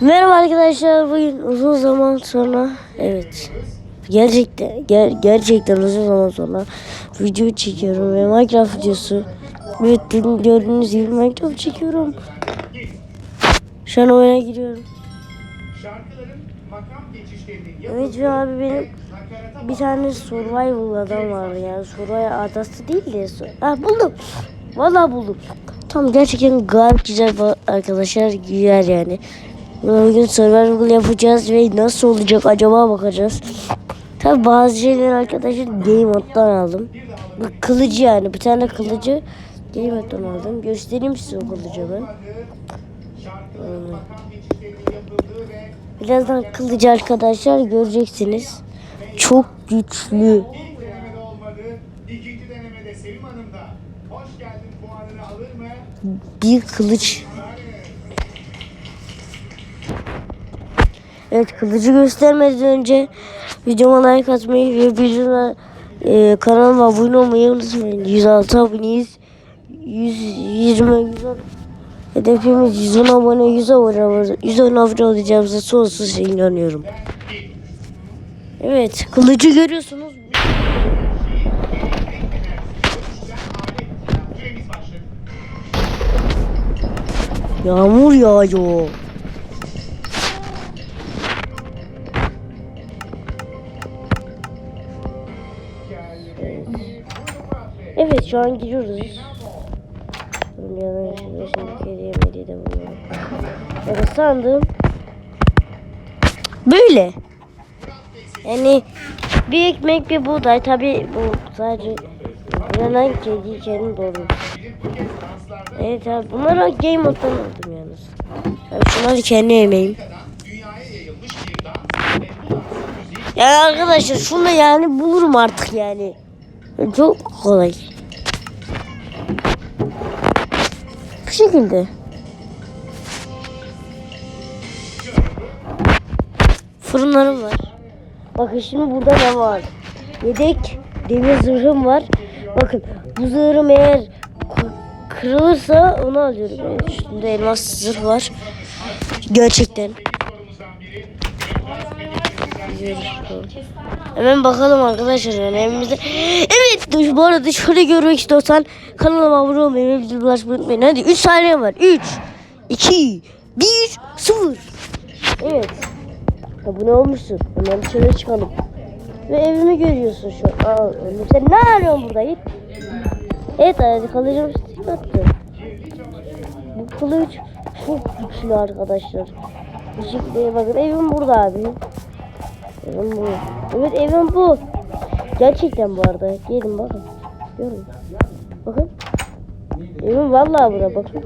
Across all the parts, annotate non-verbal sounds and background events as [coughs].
Merhaba arkadaşlar. Bugün uzun zaman sonra evet. Gerçekten ger- gerçekten uzun zaman sonra video çekiyorum ve Minecraft videosu. Evet dün gördüğünüz gibi Minecraft çekiyorum. Şu an oyuna giriyorum. Evet ve abi benim bir tane survival adam var yani survival adası değil de ah buldum. Vallahi buldum. Tam gerçekten gayet güzel arkadaşlar güzel yani. Bugün survival yapacağız ve nasıl olacak acaba bakacağız. Tabi bazı şeyler arkadaşlar game moddan aldım. Bu kılıcı yani bir tane kılıcı game moddan aldım. Göstereyim size o kılıcı ben. ve Birazdan kılıcı arkadaşlar göreceksiniz. Çok güçlü. ilk denemede Evet kılıcı göstermeden önce videoma like atmayı ve videoma e, kanalıma abone olmayı unutmayın. 106 aboneyiz. 120 110 Hedefimiz 110 abone 100 abone 110 abone olacağımıza sonsuz inanıyorum. Evet kılıcı görüyorsunuz. Yağmur yağıyor. Şu an giriyoruz. Dünyanın şimdi şimdi kediye mediye de buluyorum. Yani sandım. Böyle. Yani bir ekmek bir buğday tabi bu sadece Yanan kedi kendi doğru. Evet abi bunları game moddan aldım yalnız. Abi şunları kendi yemeğim. Yani arkadaşlar şunu yani bulurum artık yani. Çok kolay. Şekilde. Fırınlarım var. Bakın şimdi burada ne var? Yedek demir zırhım var. Bakın bu zırhım eğer kırılırsa onu alıyorum. Üstünde elmas zırh var. Gerçekten. Hemen bakalım arkadaşlar yani evimizde. Evet bu arada şöyle görmek istiyorsan kanalıma abone olmayı ve bildirim ulaşmayı unutmayın. Hadi 3 saniye var. 3, 2, 1, 0. Evet. Abone olmuşsun. Hemen dışarı çıkalım. Ve evimi görüyorsun şu an. Aa, sen ne arıyorsun burada? Git. Evet hadi stik attı. Bu kılıç çok güçlü arkadaşlar. Şekilde bakın evim burada abi. Evim bu. Evet evim bu. Gerçekten bu arada. Gelin bakın. Görün. Bakın. Evim vallahi burada bakın.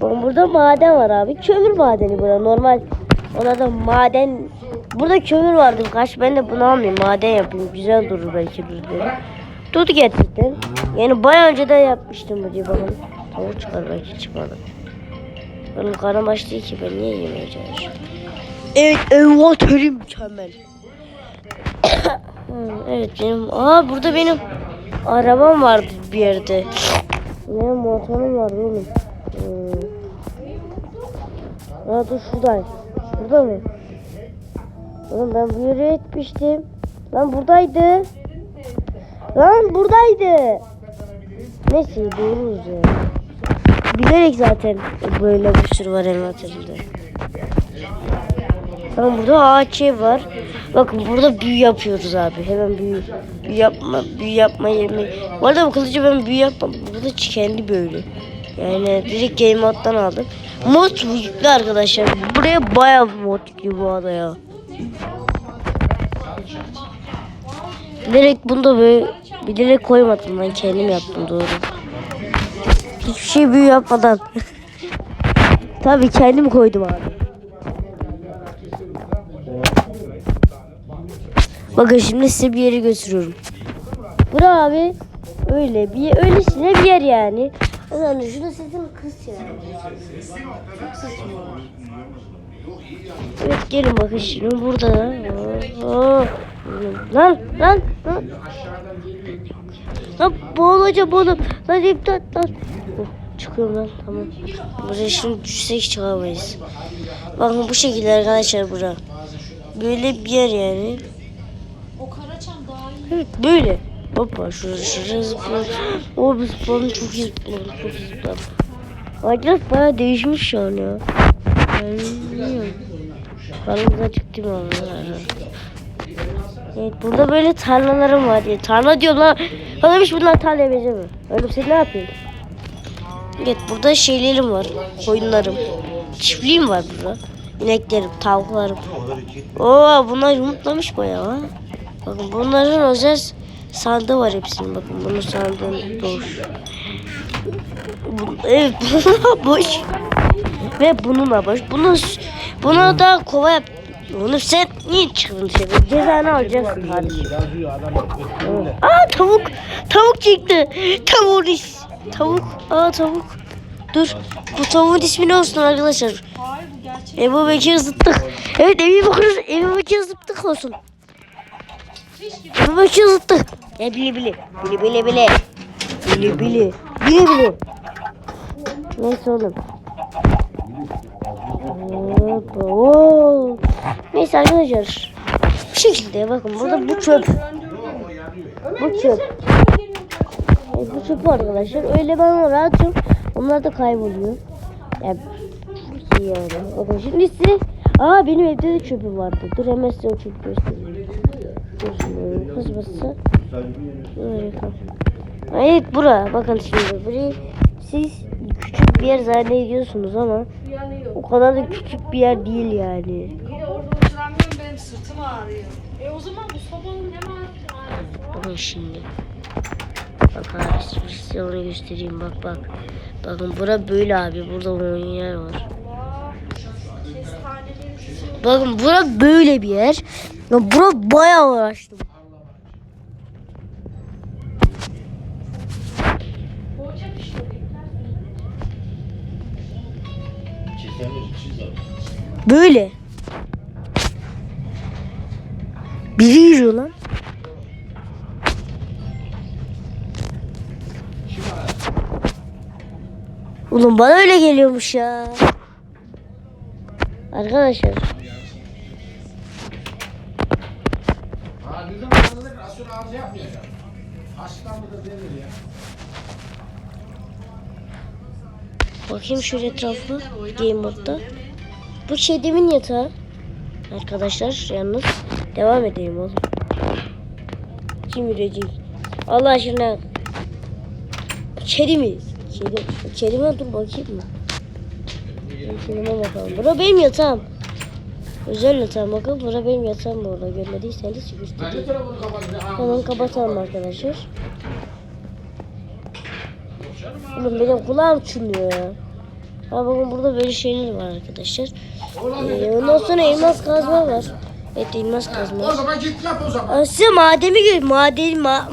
Bakın burada maden var abi. Kömür madeni burada normal. Ona da maden. Burada kömür vardı kaç. Ben de bunu almayayım. Maden yapayım. Güzel durur belki birileri. Tuttu gerçekten. Yani bayağı önceden yapmıştım bu diye bakın. Tavuk çıkar belki çıkmadı. Benim karnım aç ki ben niye yemeye çalışıyorum. Evet envanterim mükemmel. [coughs] Evet benim aa burada benim arabam vardı bir yerde. Ne motorum vardı oğlum. Hmm. Aa dur şuradayım. Burada mı? Oğlum ben bu yere etmiştim. Lan buradaydı. Lan buradaydı. Neyse doğruyuz ya. Bilerek zaten böyle bir sürü var envanterimde. Tamam burada ağaç var. Bakın burada büyü yapıyoruz abi. Hemen büyü, büyü yapma, büyü yapma yemeği. Bu arada bu kılıcı ben büyü yapmam. Burada kendi böyle. Yani direkt game moddan aldım. Mod yüklü arkadaşlar. Buraya bayağı mod yüklü bu arada ya. Direkt bunu da böyle bilerek koymadım ben kendim yaptım doğru. Hiçbir şey büyü yapmadan. [laughs] Tabii kendim koydum abi. Bakın şimdi size bir yere götürüyorum. Bura abi öyle bir öylesine bir yer yani. Yani şurada sesim kız ya. Çok. Evet gelin bakın şimdi burada. Aa, Lan lan lan. Lan boğulacağım oğlum. Lan imdat lan. Çıkıyorum lan tamam. Buraya şimdi düşsek çıkamayız. Bakın bu şekilde arkadaşlar bura. Böyle bir yer yani. O Karaçam daha iyi. Evet böyle. Hoppa şuraya şuraya zıplıyorum. O bir zıpladım çok iyi zıpladım çok iyi zıpladım. Minecraft baya değişmiş an ya. Yani bilmiyorum. Kanalımıza çıktım ama. Evet burada böyle tarlalarım var diye. Tarla diyorum lan. Bana bunlar tarlaya benzemiyor. Öyle sen ne yapayım? Evet burada şeylerim var. Koyunlarım. Çiftliğim var burada. İneklerim, tavuklarım. Oo bunlar yumurtlamış bayağı. Bakın bunların özel sandığı var hepsinin. Bakın bunun sandığı boş. Evet [laughs] bunun boş. Ve bununla boş. Bunu, buna da kova yap. Onu sen niye çıktın dışarı? Cezanı alacaksın kardeşim. Aa tavuk. Tavuk çıktı. Tavuk is. Tavuk. Aa tavuk. Dur. Bu tavuğun ismi ne olsun arkadaşlar? Ebu Bekir zıttık. Evet Ebu Bekir, Ebu Bekir zıttık olsun. Ebu Bekir zıttık. Ya bile bile. Bile bile bile. Bile bile. Bile bile. Neyse oğlum. Oo. Neyse arkadaşlar. Bu şekilde bakın burada bu çöp. Bu çöp. Evet, bu çöp arkadaşlar. Öyle ben atıyorum. Onlar da kayboluyor. Yani iyi yani. Bakın şimdi size Aa benim evde de çöpüm vardı. Dur hemen size o çöpü göstereyim. Şimdi. Böyle kal. Evet bura. Bakın şimdi burayı siz küçük bir yer zannediyorsunuz ama o kadar da küçük bir yer değil yani. Yine orada oturamıyorum benim sırtım ağrıyor. E o zaman bu sobanın ne var? Bakın şimdi. Bak abi size onu göstereyim bak bak. Bakın bura böyle abi. Burada oyun yer var. Bakın bura böyle bir yer. Ya bura bayağı uğraştım. Böyle. Biri yürüyor lan. Oğlum bana öyle geliyormuş ya. Arkadaşlar. Bakayım şöyle etrafına. Game modda. Bu kedimin yatağı. Arkadaşlar yalnız. Devam edelim oğlum. Kim yürüyecek? Allah aşkına. Kedi mi? Kedi. Kedi mi? Dur bakayım mı? Kendime bakalım. Bura benim yatağım. Özel yatağım bakın. Bura benim yatağım bu arada. Görmediyseniz göstereyim. Hemen kapatalım arkadaşlar. Oğlum benim kulağım çınlıyor ya. Ha bakın burada böyle şeyler var arkadaşlar. Ee, ondan sonra elmas kazma var. Evet elmas kazma. O zaman git yap o zaman. Size mademi gör. Madeni ma,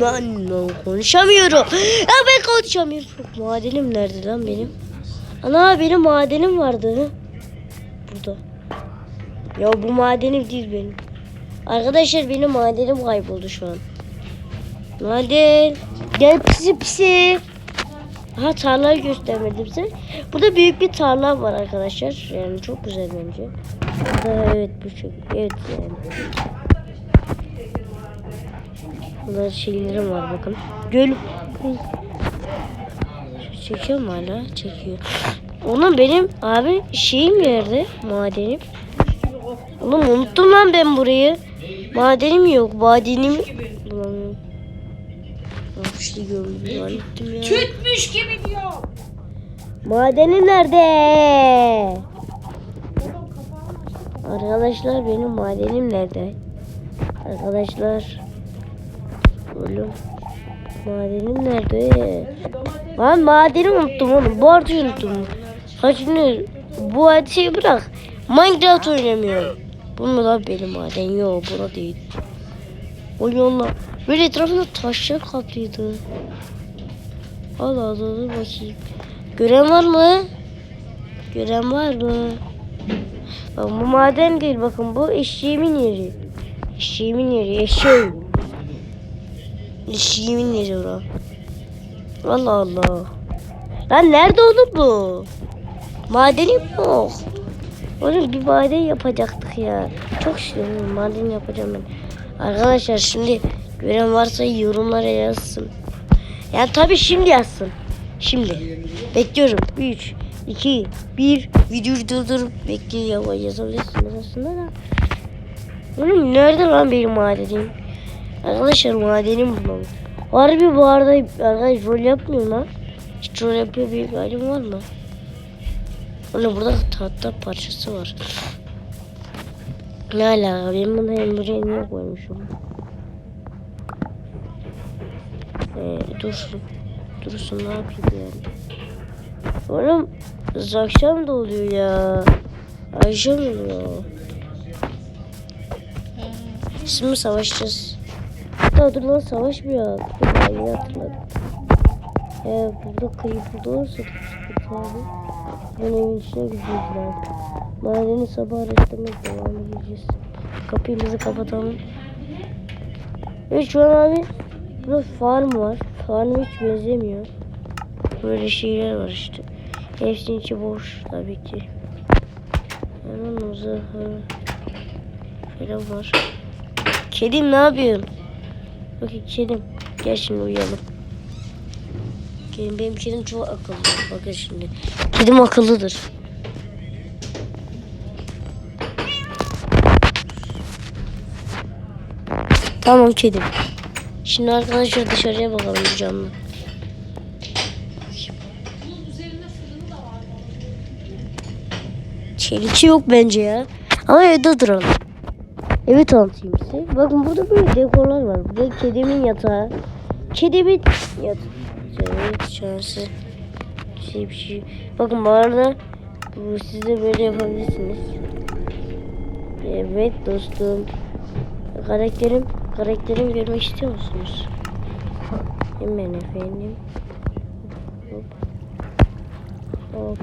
ma- konuşamıyorum. Ya ben konuşamıyorum. Madenim nerede lan benim? Ana benim madenim vardı. Burada. Ya bu madenim değil benim. Arkadaşlar benim madenim kayboldu şu an. Maden. Gel pisi pisi. Ha tarlayı göstermedim size. Burada büyük bir tarla var arkadaşlar. Yani çok güzel bence. Burada evet bu çok. Evet yani. Burada şeylerim var bakın. Göl. Çekiyor mu hala? Çekiyor. Oğlum benim abi şeyim nerede? Madenim. Oğlum unuttum lan ben burayı. Madenim yok. Madenim. Zannettim ya. Tütmüş gibi diyor. Madenim nerede? Arkadaşlar benim madenim nerede? Arkadaşlar. Oğlum. Madenim nerede? Lan madeni unuttum oğlum. Bu haritayı unuttum. Kaçını bu haritayı bırak. Minecraft oynamıyorum. Bu mu lan benim maden? Yok bura değil. O yolla. Böyle etrafında taşlar kaplıydı. Allah Allah dur bakayım. Gören var mı? Gören var mı? Bak bu maden değil bakın bu eşeğimin yeri. Eşeğimin yeri eşeğim. Eşeğimin yeri ora. Allah Allah. Lan nerede oğlum bu? Madenim yok. Oğlum bir maden yapacaktık ya. Çok istiyorum maden yapacağım ben. Arkadaşlar şimdi gören varsa yorumlara yazsın. Yani tabii şimdi yazsın. Şimdi. Bekliyorum. 3, 2, 1. Videoyu durdurup bekliyor yazabilirsiniz aslında da. Oğlum nerede lan benim madenim? Arkadaşlar madenim bulmam. Harbi bu arada arkadaş rol yapmıyor lan. Hiç rol yapıyor bir halim var mı? Oğlum burada tahta parçası var. Ne alaka? Benim bunu buraya niye koymuşum? Ee, dursun. Dursun ne yapayım yani? Oğlum akşam da oluyor ya. Akşam oluyor. Şimdi savaşacağız. Hatta dur lan savaşmıyor. Bir daha iyi hatırladım. Ee, burada kayıp olursa sıkıntı abi. Ben evin içine gideceğiz lan. Madeni sabah araştırmak devam edeceğiz. Kapıyımızı kapatalım. Evet şu an abi burada farm var. Farm hiç benzemiyor. Böyle şeyler var işte. Hepsinin içi boş tabii ki. Hemen zırhı falan var. Kedim ne yapıyorsun? Bakın kedim. Gel şimdi uyuyalım. Kedim, benim kedim çok akıllı. Bakın şimdi. Kedim akıllıdır. Tamam kedim. Şimdi arkadaşlar dışarıya bakalım var. Çeliki yok bence ya. Ama evde duralım. Evi tanıtayım size. Bakın burada böyle dekorlar var. Burada kedimin yatağı. Kedimin yatağı. Evet şansı. Şey bir şey. Bakın bu arada bu siz de böyle yapabilirsiniz. Evet dostum. Karakterim, karakterim görmek istiyor musunuz? Hemen efendim. Hop. Hop.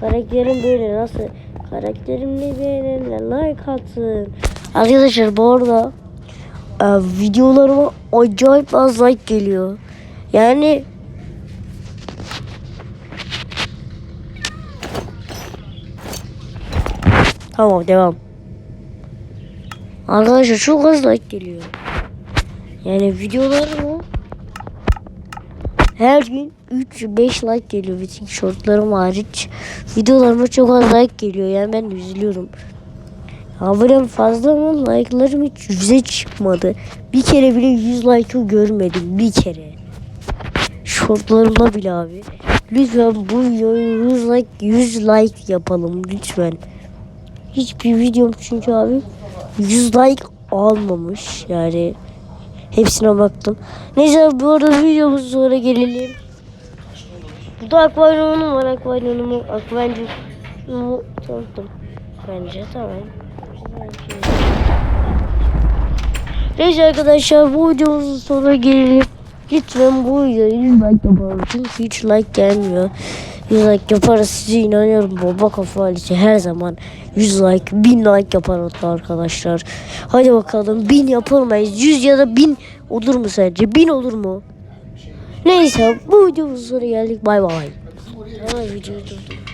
Karakterim böyle nasıl? Karakterim ne beğenenler like atın. Arkadaşlar bu arada e, videolarıma acayip az like geliyor. Yani Tamam devam. Arkadaşlar çok az like geliyor. Yani videolarıma her gün 3-5 like geliyor bütün shortlarım hariç. Videolarıma çok az like geliyor yani ben üzülüyorum. Abonem fazla ama like'larım hiç yüze çıkmadı. Bir kere bile 100 like'ı görmedim bir kere. Shortlarımda bile abi. Lütfen bu videoyu 100 like 100 like yapalım lütfen. Hiçbir videom çünkü abi 100 like almamış yani. Hepsine baktım. Neyse bu arada videomuz sonra gelelim. Burada akvaryumum var. Akvaryumumu, akvaryumumu tanıttım. Bence tamam. Neyse arkadaşlar bu videomuzun sonuna gelelim. Lütfen bu videoya 100 like yapalım. Çünkü hiç like gelmiyor. 100 like yaparız size inanıyorum. Baba kafa ailesi her zaman 100 like 1000 like yapar hatta arkadaşlar. Hadi bakalım 1000 yapar mıyız? 100 ya da 1000 olur mu sence? 1000 olur mu? Neyse bu videomuzun sonuna geldik. Bay bay. Ama videoyu durdum.